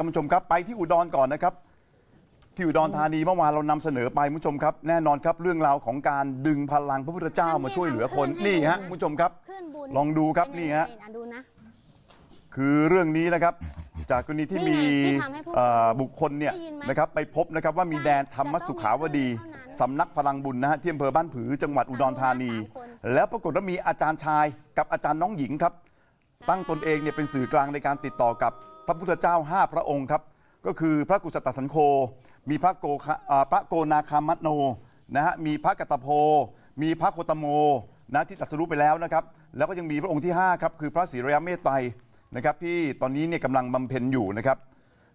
ท่านผู้ชมครับไปที่อุดรก่อนนะครับ ที่อุดรธานีเมื่อวานเรานำเสนอไปคุณผู้ชมครับ แน่นอนครับเรื่องราวของการดึงพลังพระพุทธเจ้ามาช่วยเหลือคนขึ้นให้นี่ฮะดูคุณผู้ชมครับขึ้นบุญลองดูครับเป็นี่ยังไงฮะอ่ดูนะคือเรื่องนี้นะครับ จากกรณีที่นี่มีไงที่ทำให้ผู้เอ่อบุคคลเนี่ยได้ยินไหมนะครับไปพบนะครับว่ามีใช่แดนธรรมสุขาวดีจะต้องมีเท่านั้นสำนักพลังบุญนะฮะที่อำเภอบ้านผือจังหวัดอุดรธานีสามคนแล้วปรากฏว่ามีอาจารย์ชายกับอาจารย์น้องหญิงครับ ตั้งตนเองเนี่ยเป็นสื่อกลางในการติดต่อกับพ ระพุทธเจ้า 5 พระองค์ครับ ก็คือพระกุสตสันโค มีพระโกคะอ่าพระโกนาคามัตโนนะฮะมีพระกัตตโพ มีพระโคตโมนะที่ตรัสรู้ไปแล้วนะครับ แล้วก็ยังมีพระองค์ที่5ครับคือพระศรีระยะเมตไตรนะครับที่ตอนนี้เนี่ยกำลังบำเพ็ญอยู่นะครับ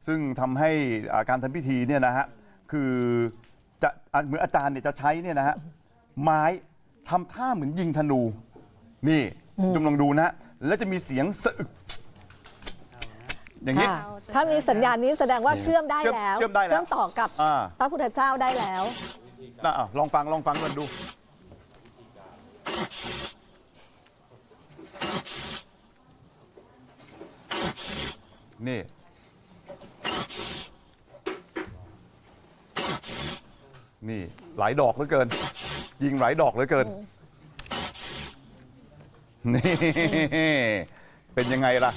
ซึ่งทำให้อ่าการทำพิธีเนี่ยนะฮะคือจะอะเหมือนอาจารย์เนี่ยจะใช้เนี่ยนะฮะไม้ทำท่าเหมือนยิงธนูนี่จงลองดูนะแล้วจะมีเสียงสะอึก อย่างนี้ ค่ะถ้ามีสัญญาณนี้แสดงว่าเชื่อมได้เชื่อมแล้วเชื่อมได้แล้วต่อกับอ่า พระพุทธเจ้าได้แล้วอะอะลองฟังลองฟังกันดู นี่ นี่หลายดอกเหลือเกิน ยิงหลายดอกเหลือเกิน นี่ เป็นยังไงล่ะ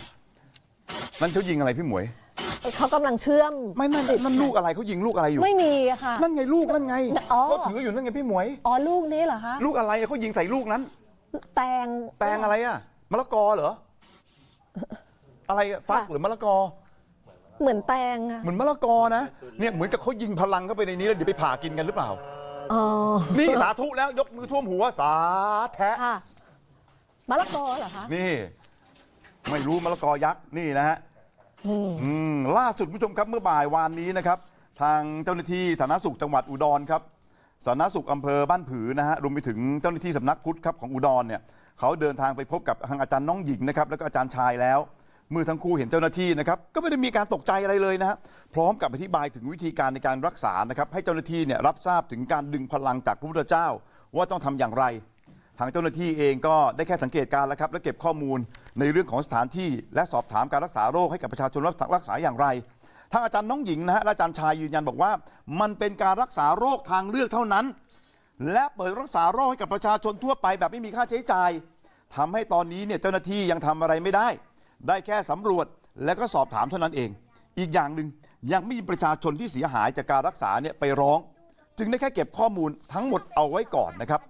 นั่นเขายิงอะไรพี่หมวย เขากำลังเชื่อม ไม่นั่นนั่นลูกอะไรเขายิงลูกอะไรอยู่ ไม่มีอะค่ะ นั่นไงลูกนั่นไงอ๋อ เขาถืออยู่นั่นไงพี่หมวย อ๋อลูกนี้เหรอคะ ลูกอะไรเขายิงใส่ลูกนั้น แตงแตงอะไรอะมะละกอเหรอ อะไรอะฟักหรือมะละกอ เหมือนแตงอะเหมือนมะละกอนะ เนี่ยเหมือนกับเขายิงพลังเข้าไปในนี้แล้วเดี๋ยวไปผ่ากินกันหรือเปล่า อ๋อนี่สาธุแล้วยกมือท่วมหัวสาแทะ ค่ะมะละกอเหรอคะ นี่ ไม่รู้มะละกอยักษ์นี่นะฮะ อืมล่าสุดผู้ชมครับเมื่อบ่ายวานนี้นะครับ ทางเจ้าหน้าที่สาธารณสุขจังหวัดอุดรครับสาธารณสุขอำเภอบ้านผือนะฮะรวมไปถึงเจ้าหน้าที่สำนักพุทธครับของอุดรเนี่ยเขาเดินทางไปพบกับทางอาจารย์น้องหญิงนะครับแล้วก็อาจารย์ชายแล้ว เมื่อทั้งคู่เห็นเจ้าหน้าที่นะครับก็ไม่ได้มีการตกใจอะไรเลยนะฮะพร้อมกับอธิบายถึงวิธีการในการรักษานะครับให้เจ้าหน้าที่เนี่ยรับทราบถึงการดึงพลังจากพระพุทธเจ้า ว่าต้องทำอย่างไร ทางเจ้าหน้าที่เองก็ได้แค่สังเกตการณ์แล้วครับและเก็บข้อมูล ในเรื่องของสถานที่และสอบถามการรักษาโรคให้กับประชาชนว่ารักษาอย่างไร ทางอาจารย์น้องหญิงนะฮะและอาจารย์ชายยืนยันบอกว่า มันเป็นการรักษาโรคทางเลือกเท่านั้น และเปิดรักษาโรคให้กับประชาชนทั่วไปแบบไม่มีค่าใช้จ่ายทำให้ตอนนี้เนี่ยเจ้าหน้าที่ยังทำอะไรไม่ได้ ได้แค่สำรวจและก็สอบถามเท่านั้นเอง อีกอย่างหนึ่งยังไม่มีประชาชนที่เสียหายจากการรักษาเนี่ยไปร้อง จึงได้แค่เก็บข้อมูลทั้งหมดเอาไว้ก่อนนะครับ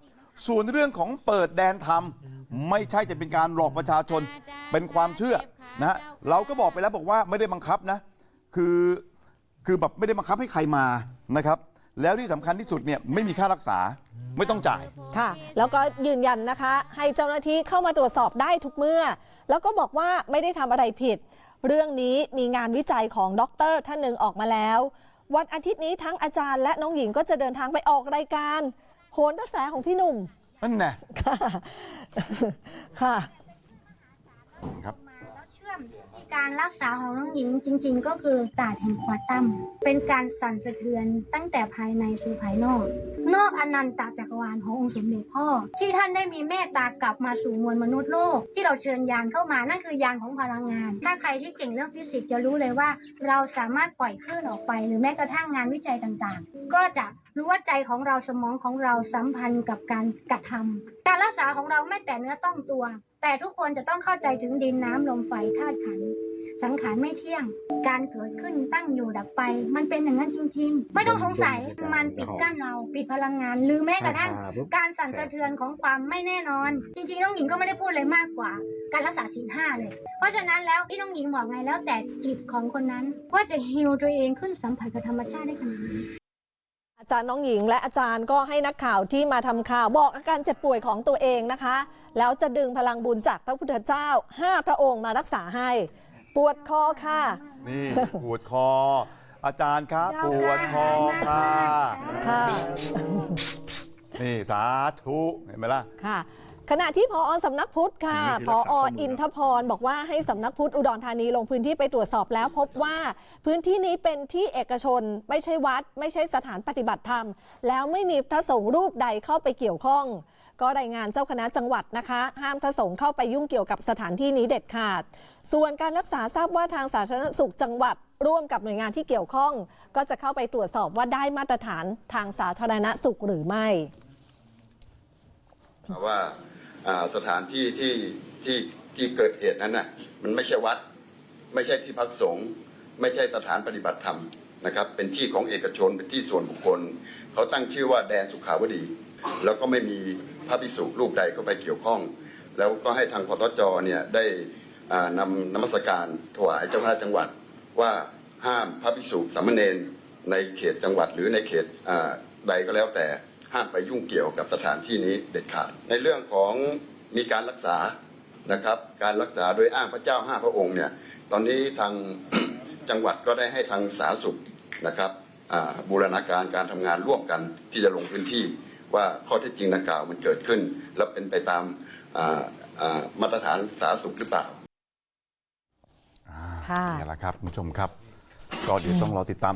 ส่วนเรื่องของเปิดแดนธรรม ไม่ใช่จะเป็นการหลอกประชาชนเป็นความเชื่อนะฮะเราก็บอกไปแล้วบอกว่าไม่ได้บังคับนะ คือคือแบบไม่ได้บังคับให้ใครมานะครับ แล้วที่สำคัญที่สุดเนี่ยไม่มีค่ารักษาไม่ต้องจ่าย ค่ะ แล้วก็ยืนยันนะคะ ให้เจ้าหน้าที่เข้ามาตรวจสอบได้ทุกเมื่อ แล้วก็บอกว่าไม่ได้ทำอะไรผิด เรื่องนี้มีงานวิจัยของด็อกเตอร์ท่านหนึ่งออกมาแล้ว วันอาทิตย์นี้ทั้งอาจารย์และน้องหญิงก็จะเดินทางไปออกรายการโหนกระแสของพี่หนุ่ม นั่นแน่ค่ะ ค่ะ ครับ แล้วเชื่อมการรักษาของน้องหญิงจริง ๆ ก็คือศาสตร์แห่งควาตัม เป็นการสั่นสะเทือนตั้งแต่ภายในสู่ภายนอก นอกอนันตจักรวาลขององค์สมเด็จพ่อ ที่ท่านได้มีเมตตากลับมาสู่มวลมนุษย์โลก ที่เราเชิญยานเข้ามานั่นคือยานของพลังงาน ถ้าใครที่เก่งเรื่องฟิสิกส์จะรู้เลยว่า เราสามารถปล่อยคลื่นออกไป หรือแม้กระทั่งงานวิจัยต่างๆ ก็จะรู้ว่าใจของเราสมองของเราสัมพันธ์กับการกระทำการรักษาของเราไม่แต่เนื้อต้องตัว แต่ทุกคนจะต้องเข้าใจถึงดินน้ำลมไฟธาตุขันธ์สังขารไม่เที่ยง การเกิดขึ้นตั้งอยู่ดับไป มันเป็นอย่างนั้นจริง ๆ ไม่ต้องสงสัย มันปิดกั้นเรา ปิดพลังงาน หรือแม้กระทั่งการสั่นสะเทือนของความไม่แน่นอน จริงๆ น้องหญิงก็ไม่ได้พูดอะไรมากกว่า การรักษาศีลห้าเลย เพราะฉะนั้นแล้วที่น้องหญิงบอกไงแล้วแต่จิตของคนนั้นว่าจะฮิวตัวเองขึ้นสัมผัสกับธรรมชาติได้ขนาดไหน อาจารย์น้องหญิงและอาจารย์ก็ให้นักข่าวที่มาทำข่าวบอกอาการเจ็บป่วยของตัวเองนะคะ แล้วจะดึงพลังบุญจากพระพุทธเจ้าห้าพระองค์มารักษาให้ ปวดคอค่ะ นี่ปวดคอ อาจารย์ครับ ปวดคอค่ะค่ะนี่สาธุเห็นไหมล่ะค่ะ ขณะที่พอสำนักพุทธค่ะมีพวิธีรัอกษาข้อมูลอินทพรบอกว่าให้สำนักพุทธอุดรธานีลงพื้นที่ไปตรวจสอบแล้ว พบว่าพื้นที่นี้เป็นที่เอกชน ไม่ใช่วัด ไม่ใช่สถานปฏิบัติธรรม แล้วไม่มีพระสงฆ์รูปใดเข้าไปเกี่ยวข้อง ก็รายงานเจ้าคณะจังหวัดนะคะ ห้ามพระสงฆ์เข้าไปยุ่งเกี่ยวกับสถานที่นี้เด็ดขาด ส่วนการรักษาทราบว่าทางสาธารณสุขจังหวัดร่วมกับหน่วยงานที่เกี่ยวข้อง ก็จะเข้าไปตรวจสอบว่าได้มาตรฐานทางสาธารณสุขหรือไม่ว่าอ่า สถานที่ที่ที่ที่เกิดเหตุนั้นน่ะมันไม่ใช่วัด ไม่ใช่ที่พักสงฆ์ไม่ใช่สถานปฏิบัติธรรมนะครับ เป็นที่ของเอกชนเป็นที่ส่วนบุคคล เขาตั้งชื่อว่าแดนสุขาวดี แล้วก็ไม่มีพระภิกษุรูปใดเข้าไปเกี่ยวข้อง แล้วก็ให้ทางพตจเนี่ยได้นำนมัสการถวายเจ้าคณะจังหวัดว่าห้ามพระภิกษุสามเณรในเขตจังหวัดหรือในเขตใดก็แล้วแต่ ห้ามไปยุ่งเกี่ยวกับสถานที่นี้เด็ดขาด ในเรื่องของมีการรักษานะครับ การรักษาโดยอ้างพระเจ้าห้าพระองค์เนี่ย ตอนนี้ทางจังหวัดก็ได้ให้ทางสาธารณสุขนะครับอ่าบูรณาการการทำงานร่วมกันที่จะลงพื้นที่ว่าข้อเท็จจริงดังกล่าวมันเกิดขึ้น และเป็นไปตามอ่าอ่ามาตรฐานสาธารณสุขหรือเปล่าค่ะนี่แหละครับคุณผู้ชมครับ ก็เดี๋ยวต้องรอติดตาม